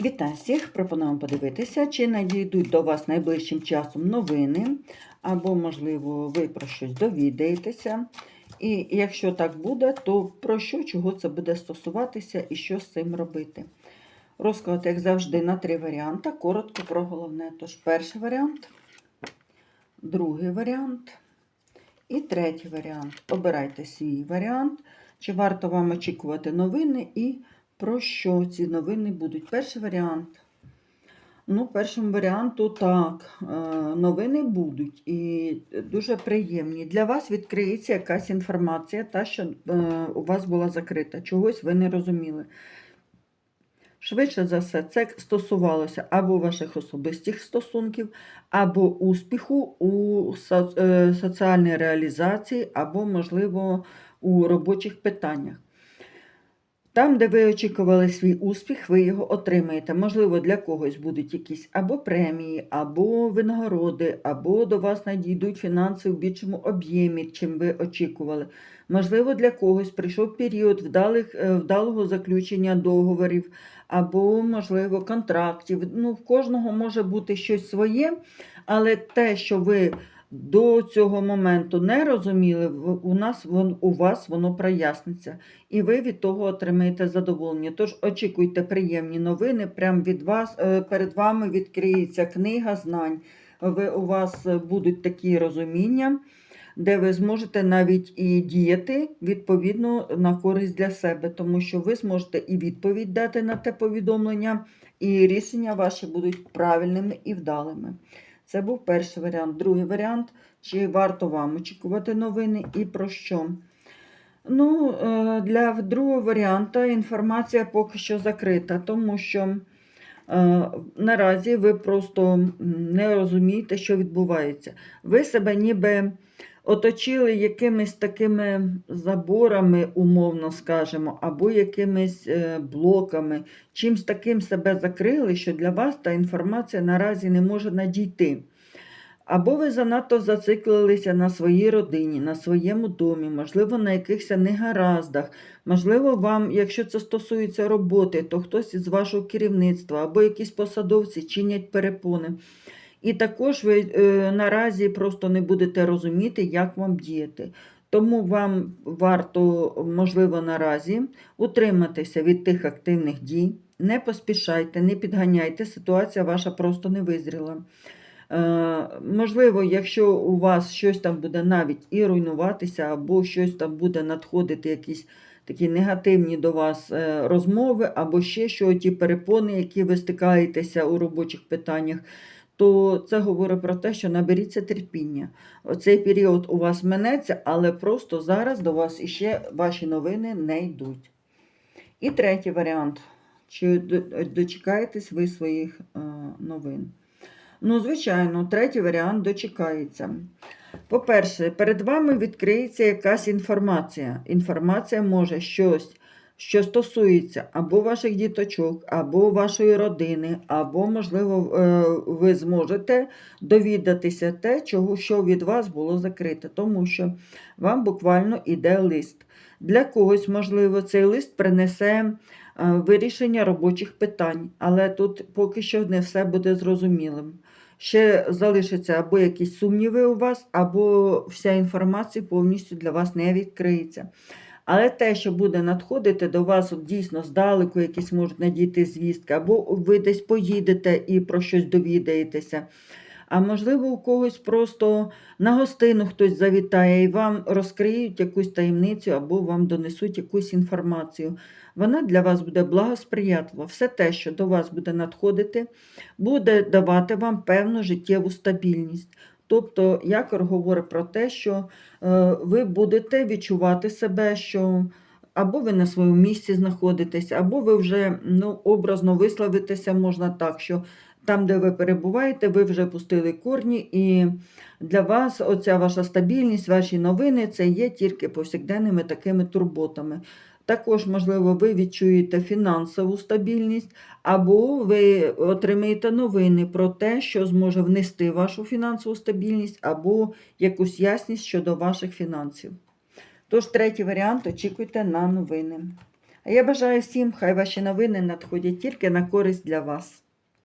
Вітаю всіх! Пропонуємо подивитися, чи надійдуть до вас найближчим часом новини, або, можливо, ви про щось довідаєтеся. І якщо так буде, то про що, чого це буде стосуватися і що з цим робити. Розклад, як завжди, на три варіанти. Коротко про головне. Тож, перший варіант, другий варіант і третій варіант. Обирайте свій варіант, чи варто вам очікувати новини і про що ці новини будуть. Перший варіант. Ну, першому варіанту так, е, новини будуть і дуже приємні. Для вас відкриється якась інформація, та, що е, у вас була закрита, чогось ви не розуміли. Швидше за все, це стосувалося або ваших особистих стосунків, або успіху у е, соціальній реалізації, або, можливо, у робочих питаннях. Там, де ви очікували свій успіх, ви його отримаєте. Можливо, для когось будуть якісь або премії, або винагороди, або до вас надійдуть фінанси в більшому об'ємі, чим ви очікували. Можливо, для когось прийшов період вдалих, е, вдалого заключення договорів, або, можливо, контрактів. Ну, в кожного може бути щось своє, але те, що ви до цього моменту не розуміли, у нас у вас воно проясниться, і ви від того отримаєте задоволення. Тож очікуйте приємні новини. Прямо від вас е, перед вами відкриється книга знань. Ви, у вас будуть такі розуміння, де ви зможете навіть і діяти відповідно на користь для себе, тому що ви зможете і відповідь дати на те повідомлення, і рішення ваші будуть правильними і вдалими. Це був перший варіант. Другий варіант, чи варто вам очікувати новини і про що. Ну, е, для другого варіанту інформація поки що закрита, тому що е, наразі ви просто не розумієте, що відбувається. Ви себе ніби оточили якимись такими заборами, умовно скажемо, або якимись е, блоками, чимсь таким себе закрили, що для вас та інформація наразі не може надійти. Або ви занадто зациклилися на своїй родині, на своєму домі, можливо, на якихось негараздах. Можливо, вам, якщо це стосується роботи, то хтось із вашого керівництва або якісь посадовці чинять перепони. І також ви е, наразі просто не будете розуміти, як вам діяти. Тому вам варто, можливо, наразі утриматися від тих активних дій. Не поспішайте, не підганяйте, ситуація ваша просто не визріла. Е, можливо, якщо у вас щось там буде навіть і руйнуватися, або щось там буде надходити, якісь такі негативні до вас е, розмови, або ще що ті перепони, які ви стикаєтеся у робочих питаннях, то це говорить про те, що наберіться терпіння. Оцей період у вас минеться, але просто зараз до вас іще ваші новини не йдуть. І третій варіант. Чи дочекаєтесь ви своїх е, новин? Ну, звичайно, третій варіант дочекається. По-перше, перед вами відкриється якась інформація. Інформація може щось, що стосується або ваших діточок, або вашої родини, або, можливо, е, ви зможете довідатися те, чого, що від вас було закрите, тому що вам буквально іде лист. Для когось, можливо, цей лист принесе е, вирішення робочих питань, але тут поки що не все буде зрозумілим ще залишаться або якісь сумніви у вас, або вся інформація повністю для вас не відкриється. Але те, що буде надходити до вас от дійсно здалеку, якісь можуть надійти звістки, або ви десь поїдете і про щось довідаєтеся. А можливо, у когось просто на гостину хтось завітає і вам розкриють якусь таємницю або вам донесуть якусь інформацію. Вона для вас буде благосприятлива. Все те, що до вас буде надходити, буде давати вам певну життєву стабільність. Тобто, якор говорить про те, що е, ви будете відчувати себе, що або ви на своєму місці знаходитесь, або ви вже ну, образно висловитися можна так, що там, де ви перебуваєте, ви вже пустили корні, і для вас оця ваша стабільність, ваші новини це є тільки повсякденними такими турботами. Також, можливо, ви відчуєте фінансову стабільність, або ви отримаєте новини про те, що зможе внести вашу фінансову стабільність, або якусь ясність щодо ваших фінансів. Тож, третій варіант очікуйте на новини. А я бажаю всім, хай ваші новини надходять тільки на користь для вас.